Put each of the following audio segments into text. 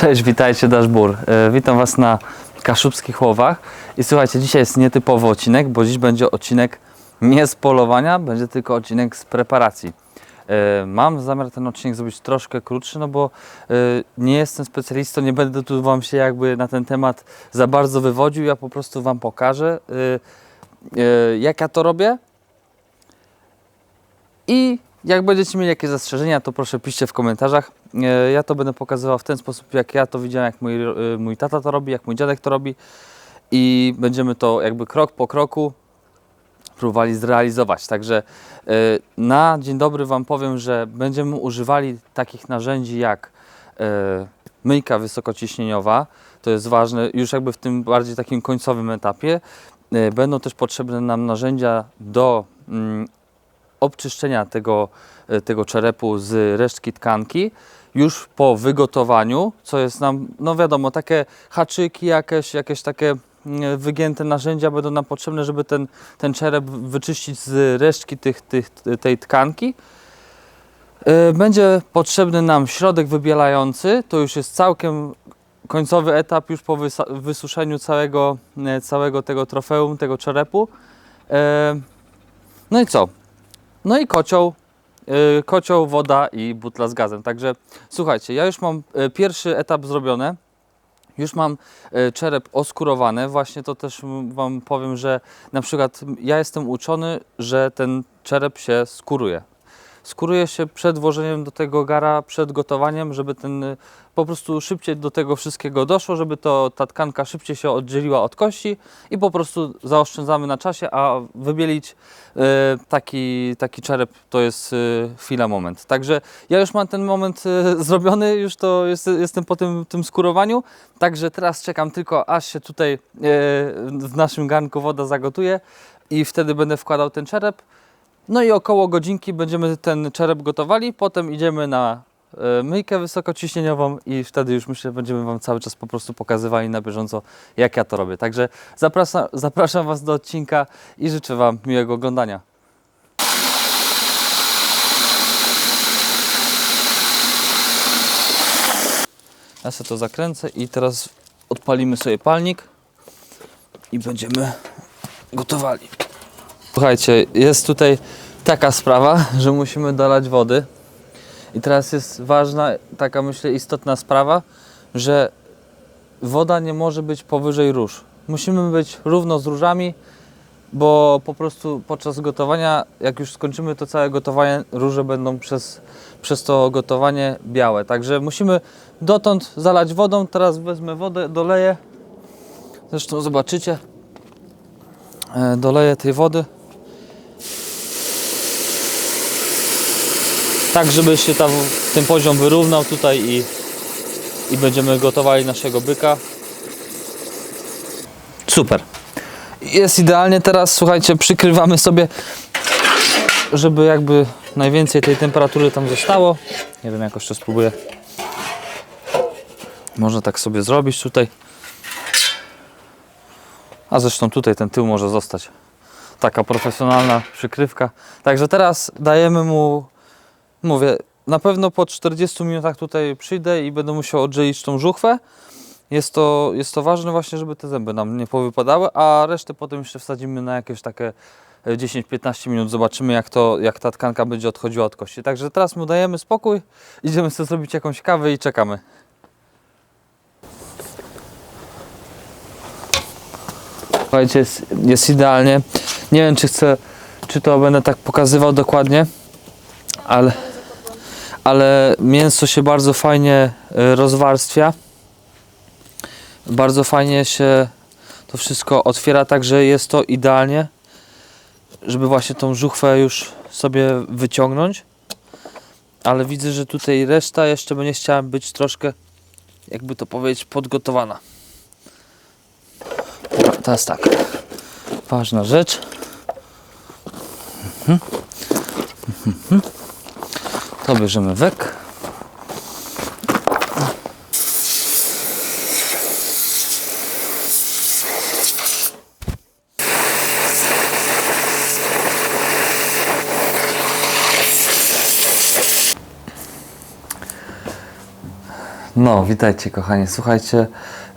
Cześć, witajcie, Daszbur. E, Witam Was na Kaszubskich Łowach. I słuchajcie, dzisiaj jest nietypowy odcinek, bo dziś będzie odcinek nie z polowania, będzie tylko odcinek z preparacji. E, Mam zamiar ten odcinek zrobić troszkę krótszy, no bo e, nie jestem specjalistą, nie będę tu Wam się jakby na ten temat za bardzo wywodził, ja po prostu Wam pokażę, jak ja to robię. I jak będziecie mieli jakieś zastrzeżenia, to proszę piszcie w komentarzach. E, Ja to będę pokazywał w ten sposób, jak ja to widziałem, jak mój, e, mój tata to robi, jak mój dziadek to robi. I będziemy to jakby krok po kroku próbowali zrealizować. Także e, na dzień dobry Wam powiem, że będziemy używali takich narzędzi jak myjka wysokociśnieniowa. To jest ważne już jakby w tym bardziej takim końcowym etapie. Będą też potrzebne nam narzędzia do mm, obczyszczenia tego, tego czerepu z resztki tkanki już po wygotowaniu, co jest nam, no wiadomo, takie haczyki, jakieś, jakieś takie mm, wygięte narzędzia będą nam potrzebne, żeby ten, ten czerep wyczyścić z resztki tych, tych, tej tkanki. E, Będzie potrzebny nam środek wybielający, to już jest całkiem końcowy etap już po wysuszeniu całego, e, całego tego trofeum, tego czerepu. E, No i co? No i kocioł, kocioł, woda i butla z gazem. Także słuchajcie, ja już mam y, pierwszy etap zrobiony. Już mam y, czerep oskurowany. Właśnie to też Wam powiem, że na przykład ja jestem uczony, że ten czerep się skuruje. Skuruje się przed włożeniem do tego gara, przed gotowaniem, żeby ten y, po prostu szybciej do tego wszystkiego doszło, żeby to ta tkanka szybciej się oddzieliła od kości i po prostu zaoszczędzamy na czasie, a wybielić e, taki, taki czerep to jest e, chwila, moment. Także ja już mam ten moment zrobiony, już to jest, jestem po tym, tym skurowaniu, także teraz czekam tylko aż się tutaj w naszym garnku woda zagotuje i wtedy będę wkładał ten czerep. No i około godzinki będziemy ten czerep gotowali, potem idziemy na e, myjkę wysokociśnieniową i wtedy już myślę, będziemy Wam cały czas po prostu pokazywali na bieżąco, jak ja to robię. Także zapraszam, zapraszam Was do odcinka i życzę Wam miłego oglądania. Ja sobie to zakręcę i teraz odpalimy sobie palnik i będziemy gotowali. Słuchajcie, jest tutaj taka sprawa, że musimy dolać wody. I teraz jest ważna, taka myślę istotna sprawa, że woda nie może być powyżej róż. Musimy być równo z różami, bo po prostu podczas gotowania, jak już skończymy to całe gotowanie, róże będą przez, przez to gotowanie białe. Także musimy dotąd zalać wodą. Teraz wezmę wodę, doleję. Zresztą zobaczycie. E, Doleję tej wody. Tak żeby się tam ten poziom wyrównał tutaj i, i będziemy gotowali naszego byka. Super. Jest idealnie teraz, słuchajcie, przykrywamy sobie, żeby jakby najwięcej tej temperatury tam zostało. Nie wiem, jakoś to spróbuję. Można tak sobie zrobić tutaj. A zresztą tutaj ten tył może zostać. Taka profesjonalna przykrywka. Także teraz dajemy mu Mówię, na pewno po 40 minutach tutaj przyjdę i będę musiał oddzielić tą żuchwę. Jest to, jest to ważne właśnie, żeby te zęby nam nie powypadały, a resztę potem jeszcze wsadzimy na jakieś takie e, 10-15 minut. Zobaczymy jak, to, jak ta tkanka będzie odchodziła od kości. Także teraz mu dajemy spokój, idziemy sobie zrobić jakąś kawę i czekamy. Słuchajcie, jest, jest idealnie. Nie wiem czy chcę, czy to będę tak pokazywał dokładnie, ale ale mięso się bardzo fajnie e, rozwarstwia. Bardzo fajnie się to wszystko otwiera, także jest to idealnie, żeby właśnie tą żuchwę już sobie wyciągnąć. Ale widzę, że tutaj reszta jeszcze będzie chciała być troszkę, jakby to powiedzieć, podgotowana. Teraz tak. Ważna rzecz. Mhm. Mhm. To bierzemy wek. No, witajcie kochani. Słuchajcie,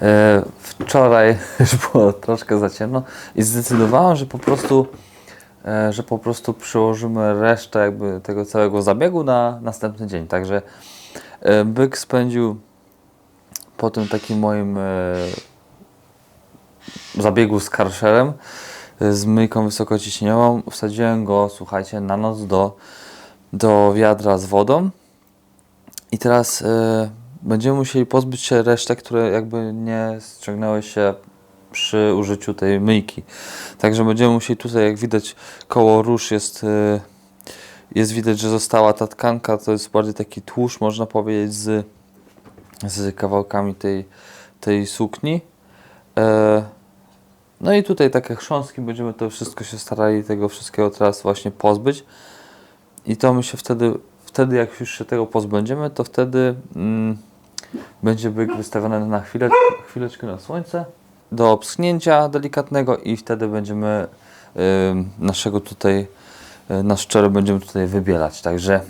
e, wczoraj już było troszkę za ciemno i zdecydowałem, że po prostu, że po prostu przyłożymy resztę jakby tego całego zabiegu na następny dzień. Także e, byk spędził po tym takim moim e, zabiegu z karszerem, e, z myjką wysokociśnieniową, wsadziłem go, słuchajcie, na noc do, do wiadra z wodą. I teraz e, będziemy musieli pozbyć się resztek, które jakby nie ściągnęły się przy użyciu tej myjki. Także będziemy musieli tutaj, jak widać, koło róż jest, e, jest widać, że została ta tkanka, to jest bardziej taki tłuszcz, można powiedzieć, z, z kawałkami tej, tej sukni. E, no i tutaj takie chrząstki, będziemy to wszystko się starali tego wszystkiego teraz właśnie pozbyć. I to my się wtedy, wtedy jak już się tego pozbędziemy, to wtedy mm, będzie byk wystawiony na chwilę, chwileczkę na słońce do obschnięcia delikatnego i wtedy będziemy ym, naszego tutaj, y, nasz będziemy tutaj wybielać. Także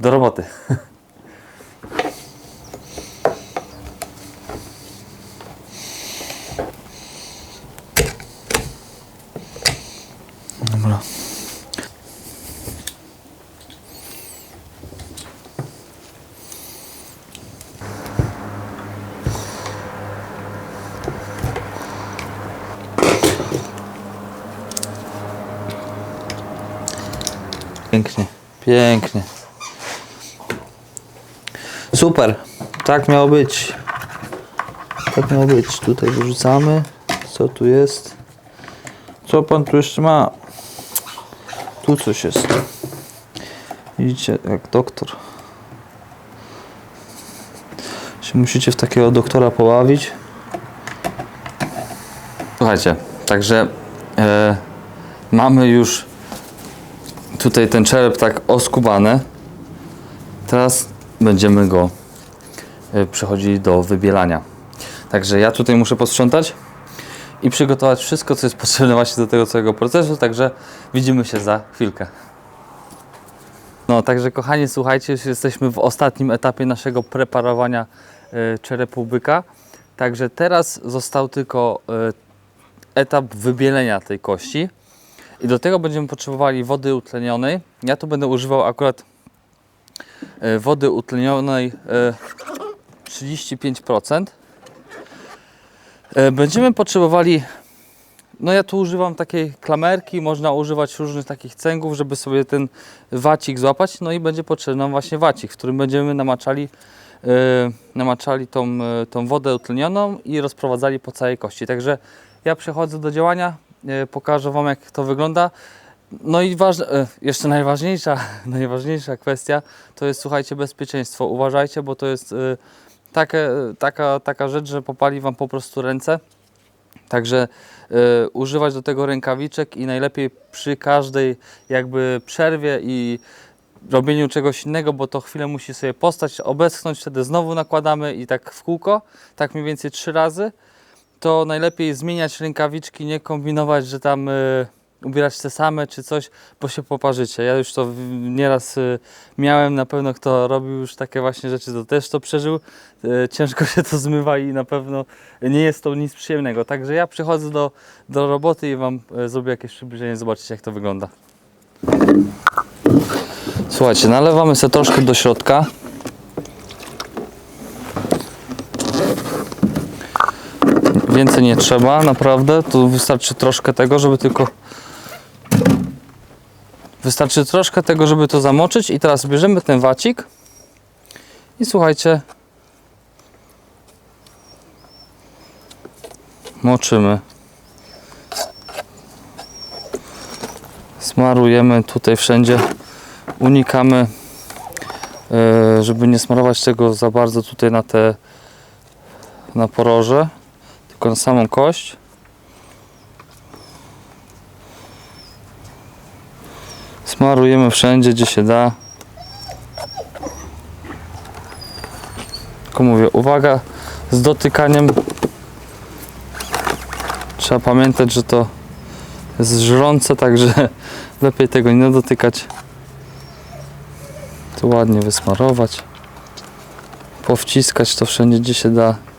do roboty. Pięknie, pięknie. Super, tak miało być. Tak miało być. Tutaj wyrzucamy. Co tu jest? Co pan tu jeszcze ma? Tu coś jest. Widzicie, jak doktor. Się musicie w takiego doktora pobawić. Słuchajcie, także e, mamy już tutaj ten czerep tak oskubany. Teraz będziemy go e, przechodzili do wybielania. Także ja tutaj muszę posprzątać i przygotować wszystko, co jest potrzebne właśnie do tego całego procesu. Także widzimy się za chwilkę. No, także kochani, słuchajcie, jesteśmy w ostatnim etapie naszego preparowania e, czerepu byka. Także teraz został tylko e, etap wybielenia tej kości. I do tego będziemy potrzebowali wody utlenionej. Ja tu będę używał akurat e, wody utlenionej e, 35%. E, Będziemy potrzebowali, no ja tu używam takiej klamerki, można używać różnych takich cęgów, żeby sobie ten wacik złapać. No i będzie potrzebny nam właśnie wacik, w którym będziemy namaczali, e, namaczali tą, e, tą wodę utlenioną i rozprowadzali po całej kości. Także ja przechodzę do działania, e, pokażę Wam jak to wygląda. No i e, jeszcze najważniejsza, najważniejsza kwestia to jest słuchajcie bezpieczeństwo. Uważajcie, bo to jest e, taka, taka rzecz, że popali Wam po prostu ręce. Także e, używać do tego rękawiczek i najlepiej przy każdej jakby przerwie i robieniu czegoś innego, bo to chwilę musi sobie postać, obeschnąć, wtedy znowu nakładamy i tak w kółko, tak mniej więcej trzy razy to najlepiej zmieniać rękawiczki, nie kombinować, że tam y, ubierać te same czy coś, bo się poparzycie. Ja już to nieraz y, miałem, na pewno kto robił już takie właśnie rzeczy, to też to przeżył. Y, ciężko się to zmywa i na pewno nie jest to nic przyjemnego. Także ja przychodzę do, do roboty i Wam y, zrobię jakieś przybliżenie, zobaczycie jak to wygląda. Słuchajcie, nalewamy sobie troszkę do środka. Więcej nie trzeba, naprawdę. Tu wystarczy troszkę tego, żeby tylko. Wystarczy troszkę tego, żeby to zamoczyć. I teraz bierzemy ten wacik. I słuchajcie. Moczymy. Smarujemy tutaj wszędzie. Unikamy, e, żeby nie smarować tego za bardzo tutaj na te na poroże tylko samą kość. Smarujemy wszędzie, gdzie się da. Tylko mówię, uwaga z dotykaniem. Trzeba pamiętać, że to jest żrące, także lepiej tego nie dotykać. Tu ładnie wysmarować. powciskać to wszędzie, gdzie się da.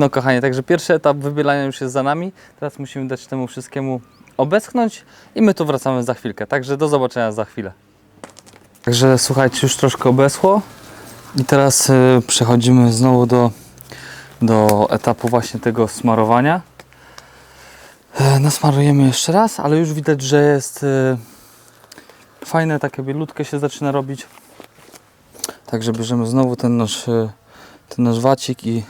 No kochanie, także pierwszy etap wybielania już jest za nami. Teraz musimy dać temu wszystkiemu obeschnąć i my tu wracamy za chwilkę. Także do zobaczenia za chwilę. Także słuchajcie, już troszkę obeschło i teraz y, przechodzimy znowu do, do etapu właśnie tego smarowania. E, nasmarujemy jeszcze raz, ale już widać, że jest y, fajne, takie bielutkie się zaczyna robić. Także bierzemy znowu ten nasz, y, ten nasz wacik i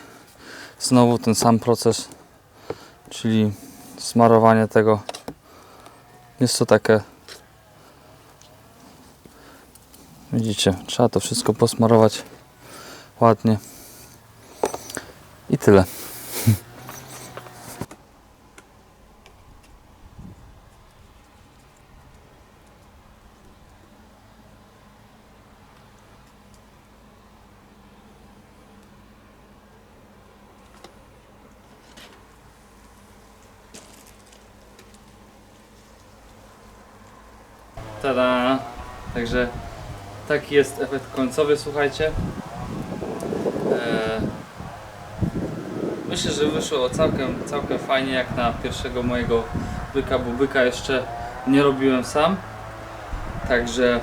znowu ten sam proces, czyli smarowanie tego. Jest to takie, widzicie, trzeba to wszystko posmarować ładnie i tyle. Tada! Także taki jest efekt końcowy, słuchajcie. Eee, myślę, że wyszło całkiem, całkiem fajnie jak na pierwszego mojego byka, bo byka jeszcze nie robiłem sam. Także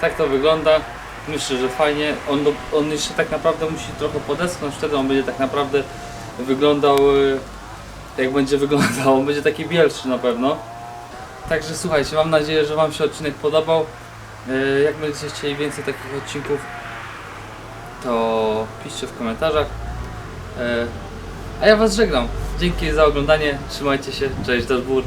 tak to wygląda. Myślę, że fajnie. On, on jeszcze tak naprawdę musi trochę podeschnąć, wtedy on będzie tak naprawdę wyglądał e, jak będzie wyglądał. On będzie taki bielszy na pewno. Także słuchajcie, mam nadzieję, że Wam się odcinek podobał. E, Jak będziecie chcieli więcej takich odcinków, to piszcie w komentarzach. E, A ja Was żegnam. Dzięki za oglądanie. Trzymajcie się. Cześć, do zbór.